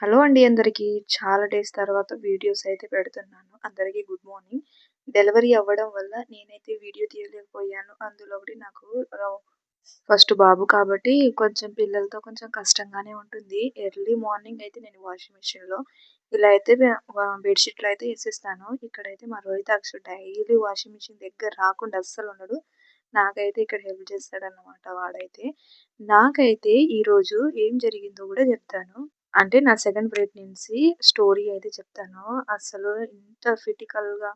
Hello అండి అందరికీ. చాలా డేస్ తర్వాత వీడియోస్ అయితే పెడుతున్నాను. అందరికీ గుడ్ మార్నింగ్. డెలివరీ అవ్వడం వల్ల నేనైతే వీడియో తీయలేకపోయాను. అందులో ఒకటి నాకు ఫస్ట్ బాబు కాబట్టి కొంచెం పిల్లలతో కొంచెం కష్టంగానే ఉంటుంది. ఎర్లీ మార్నింగ్ అయితే నేను వాషింగ్ మిషన్‌లో ఇలా అయితే బెడ్‌షీట్లు అయితే ఏసేస్తాను. ఇక్కడైతే మా రోహితాక్షు డైలీ వాషింగ్ మిషన్ దగ్గర రాకుండా అస్సలు ఉండడు. నాకైతే ఇక్కడ హెల్ప్ చేస్తాడన్నమాట వాడైతే. నాకైతే ఈరోజు ఏం జరిగిందో కూడా చెప్తాను. అంటే నా సెకండ్ ప్రెగ్నెన్సీ స్టోరీ అయితే చెప్తాను. అసలు ఇంత ఫిటికల్గా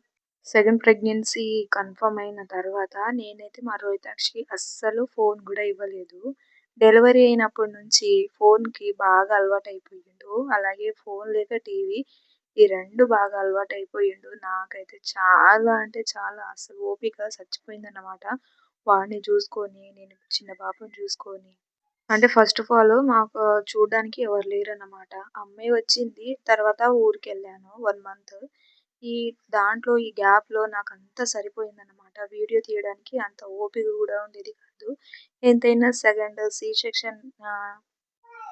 సెకండ్ ప్రెగ్నెన్సీ కన్ఫర్మ్ అయిన తర్వాత నేనైతే మా రోహితాక్షికి అస్సలు ఫోన్ కూడా ఇవ్వలేదు. డెలివరీ అయినప్పటి నుంచి ఫోన్‌కి బాగా అలవాటు అయిపోయిండు అలాగే ఫోన్ లేక టీవీ ఈ రెండు బాగా అలవాటయిపోయిండు. నాకైతే చాలా అంటే చాలా అసలు ఓపిక చచ్చిపోయిందన్నమాట. వాడిని చూసుకొని, నేను చిన్న పాపని చూసుకొని అంటే ఫస్ట్ ఆఫ్ ఆల్ మాకు చూడడానికి ఎవరు లేరన్నమాట. అమ్మాయి వచ్చింది. తర్వాత ఊరికి వెళ్ళాను వన్ మంత్. ఈ దాంట్లో ఈ గ్యాప్‌లో నాకంతా సరిపోయిందన్నమాట. వీడియో తీయడానికి అంత ఓపిక కూడా ఉండేది కాదు. ఎంతైనా సెకండ్ సి సెక్షన్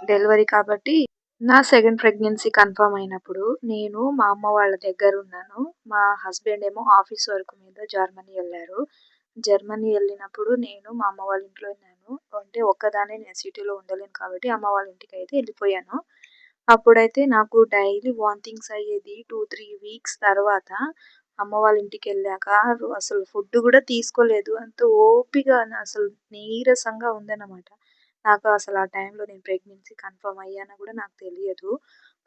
డెలివరీ కాబట్టి నా సెకండ్ ప్రెగ్నెన్సీ కన్ఫర్మ్ అయినప్పుడు నేను మా అమ్మ వాళ్ళ దగ్గర ఉన్నాను. మా హస్బెండ్ ఏమో ఆఫీస్ వర్క్ మీద జర్మనీ వెళ్ళారు జర్మనీ వెళ్ళినప్పుడు నేను మా అమ్మ వాళ్ళ ఇంట్లో ఉన్నాను. అంటే ఒక్కదాన్నే నేను సిటీలో ఉండలేను కాబట్టి అమ్మ వాళ్ళ ఇంటికి అయితే వెళ్ళిపోయాను అప్పుడైతే నాకు డైలీ వాంతింగ్స్ అయ్యేది. 2, 3 వీక్స్ తర్వాత అమ్మ వాళ్ళ ఇంటికి వెళ్ళాక అసలు ఫుడ్ కూడా తీసుకోలేదు. అంత ఓపిగా అసలు నీరసంగా ఉందన్నమాట. నాకు అసలు ఆ టైంలో నేను ప్రెగ్నెన్సీ కన్ఫర్మ్ అయ్యానో కూడా నాకు తెలియదు.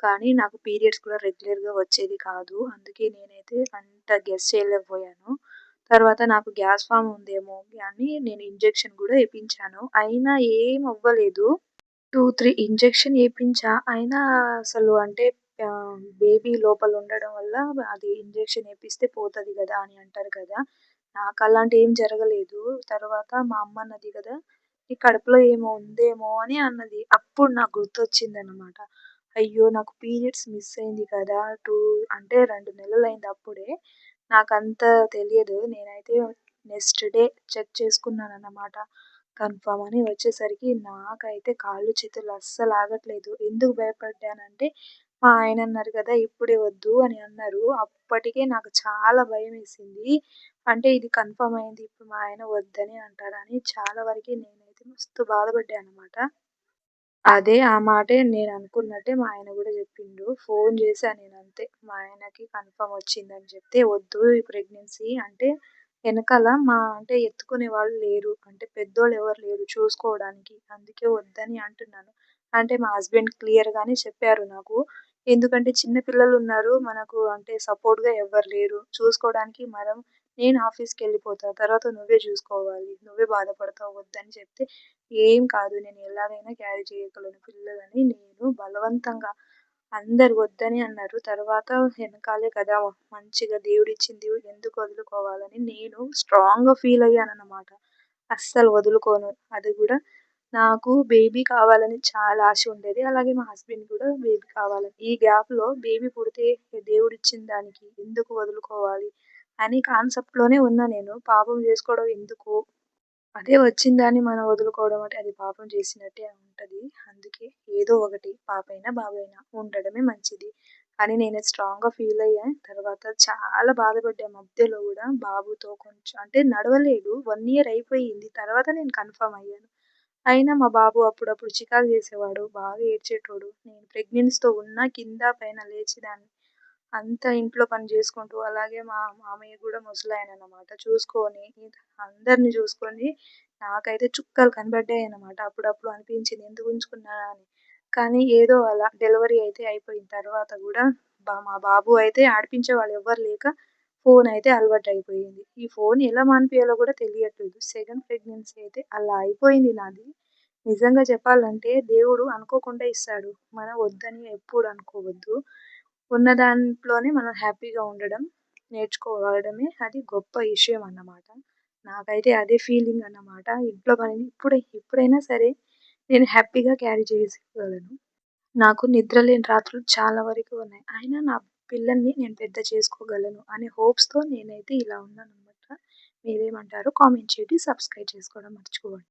కానీ నాకు పీరియడ్స్ కూడా రెగ్యులర్‌గా వచ్చేది కాదు. అందుకే నేనైతే అంత గెస్ చేయలేకపోయాను. తర్వాత నాకు గ్యాస్ ఫామ్ ఉందేమో అని నేను ఇంజెక్షన్ కూడా వేయించాను అయినా ఏం అవ్వలేదు. 2, 3 ఇంజెక్షన్ వేయించా అయినా అసలు అంటే బేబీ లోపల ఉండడం వల్ల అది ఇంజెక్షన్ వేపిస్తే పోతుంది కదా అని అంటారు కదా! నాకు అలాంటి ఏం జరగలేదు. తర్వాత మా అమ్మ అన్నది కదా! "నీ కడుపులో ఏమో ఉందేమో" అని అన్నది. అప్పుడు నాకు గుర్తొచ్చిందన్నమాట. అయ్యో! నాకు పీరియడ్స్ మిస్ అయింది కదా! టూ అంటే రెండు నెలలు అయింది అప్పుడే. నాకంత తెలియదు. నేనైతే నెక్స్ట్ డే చెక్ చేసుకున్నాను అన్నమాట కన్ఫర్మ్ అని వచ్చేసరికి నాకైతే కాళ్ళు చేతులు అస్సలు ఆగట్లేదు. ఎందుకు భయపడ్డానంటే మా ఆయన అన్నారు కదా! ఇప్పుడే వద్దు అని అన్నారు. అప్పటికే నాకు చాలా భయమేసింది. అంటే ఇది కన్ఫర్మ్ అయింది. ఇప్పుడు మా ఆయన వద్దని అంటారని చాలా వరకు నేనైతే మస్తు బాధపడ్డాను అనమాట అదే ఆ మాటే నేను అనుకున్నట్టే మా ఆయన కూడా చెప్పిండు. ఫోన్ చేశాను చెప్తే మా ఆయనకి కన్ఫర్మ్ వచ్చిందని చెప్తే వద్దు ఈ ప్రెగ్నెన్సీ అంటే వెనకాల మా అంటే ఎత్తుకునే వాళ్ళు లేరు. అంటే పెద్దోళ్ళు ఎవరు లేరు చూసుకోవడానికి. అందుకే వద్దని అంటున్నాను. అంటే మా హస్బెండ్ క్లియర్‌గానే చెప్పారు నాకు. ఎందుకంటే చిన్న పిల్లలు ఉన్నారు మనకు అంటే సపోర్ట్‌గా ఎవ్వరు లేరు. చూసుకోవడానికి మనం నేను ఆఫీస్‌కెళ్ళిపోతా. తర్వాత నువ్వే చూసుకోవాలి. నువ్వే బాధపడతావు వద్దని చెప్తే, ఏం కాదు నేను ఎలాగైనా క్యారీ చేయగలను పిల్లలని నేను బలవంతంగా అందరూ వద్దని అన్నారు. తర్వాత వెనకాలే కదా! మంచిగా దేవుడిచ్చింది ఎందుకు వదులుకోవాలని నేను స్ట్రాంగ్‌గా ఫీల్ అయ్యాను అన్నమాట అస్సలు వదులుకోను. అది కూడా నాకు బేబీ కావాలని చాలా ఆశ ఉండేది. అలాగే మా హస్బెండ్ కూడా బేబీ కావాలని. ఈ గ్యాప్‌లో బేబీ పుడితే దేవుడిచ్చిన దానికి ఎందుకు వదులుకోవాలి అని కాన్సెప్ట్‌లోనే ఉన్నా నేను. పాపం చేసుకోవడం ఎందుకు? అదే వచ్చిన దాన్ని మనం వదులుకోవడం అంటే అది పాపం చేసినట్టే ఉంటుంది అందుకే ఏదో ఒకటి పాపైనా, బాబైనా ఉండడమే మంచిది అని నేను స్ట్రాంగ్‌గా ఫీల్ అయ్యా. తర్వాత చాలా బాధపడ్డా మధ్యలో కూడా బాబుతో కొంచెం అంటే నడవలేడు. వన్ ఇయర్ అయిపోయింది. తర్వాత నేను కన్ఫర్మ్ అయ్యాను. అయినా మా బాబు అప్పుడప్పుడు చికాకు చేసేవాడు. బాగా ఏడ్చేటోడు. నేను ప్రెగ్నెన్సీతో ఉన్నా కింద పైన లేచేదాన్ని. అంతా ఇంట్లో పని చేసుకుంటూ అలాగే మా మామయ్య కూడా ముసలాయన అనమాట చూసుకొని అందరిని చూసుకొని నాకైతే చుక్కలు కనబడ్డాయి అనమాట అప్పుడప్పుడు అనిపించింది ఎందుకు ఉంచుకున్నానా అని. కానీ ఏదో అలా డెలివరీ అయితే అయిపోయిన తర్వాత కూడా బా మా బాబు అయితే ఆడిపించే వాళ్ళు ఎవ్వరు లేక ఫోన్ అయితే అలవాటు అయిపోయింది ఈ ఫోన్ ఎలా మానిపియాలో కూడా తెలియట్లేదు. సెకండ్ ప్రెగ్నెన్సీ అయితే అలా అయిపోయింది నాది. నిజంగా చెప్పాలంటే దేవుడు అనుకోకుండా ఇస్తాడు. మనం వద్దని ఎప్పుడు అనుకోవద్దు. ఉన్న దాంట్లోనే మనం హ్యాపీగా ఉండడం నేర్చుకోవడమే అది గొప్ప విషయం అన్నమాట. నాకైతే అదే ఫీలింగ్ అన్నమాట. ఇంట్లో పని ఇప్పుడు ఎప్పుడైనా సరే నేను హ్యాపీగా క్యారీ చేసుకోగలను. నాకు నిద్ర లేని రాత్రులు చాలా వరకు ఉన్నాయి. అయినా నా పిల్లల్ని నేను పెద్ద చేసుకోగలను అనే హోప్స్‌తో నేనైతే ఇలా ఉన్నానన్నమాట. మీరేమంటారో కామెంట్ చేయండి. సబ్స్క్రైబ్ చేసుకోవడం మర్చిపోవద్దు.